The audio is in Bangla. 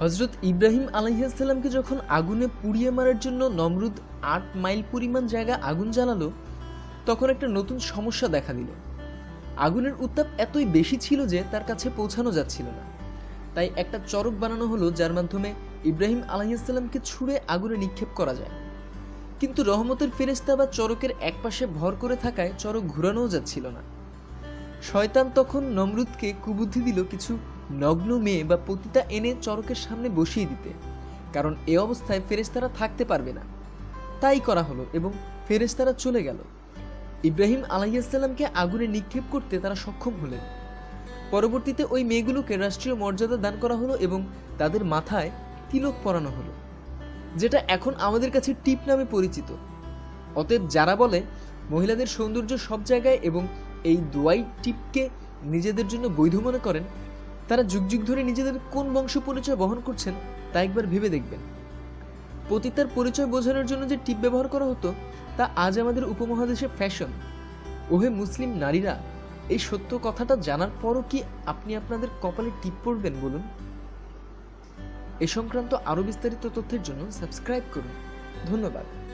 হজরত ইব্রাহিম আলাইহাল্লামকে যখন আগুনে পুড়িয়ে মারার জন্য নমরুদ আট মাইল পরিমাণ জায়গা আগুন জ্বালালো, তখন একটা নতুন সমস্যা দেখা দিল। আগুনের উত্তাপ এতই বেশি ছিল যে তার কাছে পৌঁছানো যাচ্ছিল না। তাই একটা চরক বানানো হলো যার মাধ্যমে ইব্রাহিম আলাইসাল্লামকে ছুঁড়ে আগুনে নিক্ষেপ করা যায়। কিন্তু রহমতের ফেরেস্তা বা চরকের একপাশে ভর করে থাকায় চরক ঘুরানোও যাচ্ছিল না। শয়তান তখন নমরুদকে কুবুদ্ধি দিল কিছু নগ্ন মেয়ে বা পতিতা এনে চরকের সামনে বসিয়ে দিতে, কারণ এ অবস্থায় ফেরেস্তারা থাকতে পারবে না। তাই করা হলো এবং ফেরেস্তারা চলে গেল। ইব্রাহিম আলাইসাল্লামকে আগুনে নিক্ষেপ করতে তারা সক্ষম হলেন। পরবর্তীতে ওই মেয়েগুলোকে রাষ্ট্রীয় মর্যাদা দান করা হলো এবং তাদের মাথায় তিলক পরানো হলো, যেটা এখন আমাদের কাছে টিপ নামে পরিচিত। অতএব যারা বলে, মহিলাদের সৌন্দর্য সব জায়গায় এবং এই দোয়াই টিপকে নিজেদের জন্য বৈধ মনে করেন তারা যুগ যুগ ধরে নিজেদের কোন বংশ পরিচয় বহন করছেন তা একবার ভেবে দেখবেন। পতিতার পরিচয় বোঝানোর জন্য যে টিপ ব্যবহার করা হতো, তা আজ আমাদের উপমহাদেশে ফ্যাশন। ওহে মুসলিম নারীরা, এই সত্য কথাটা জানার পরও কি আপনি আপনাদের কপালে টিপ পড়বেন বলুন? এ সংক্রান্ত আরও বিস্তারিত তথ্যের জন্য সাবস্ক্রাইব করুন। ধন্যবাদ।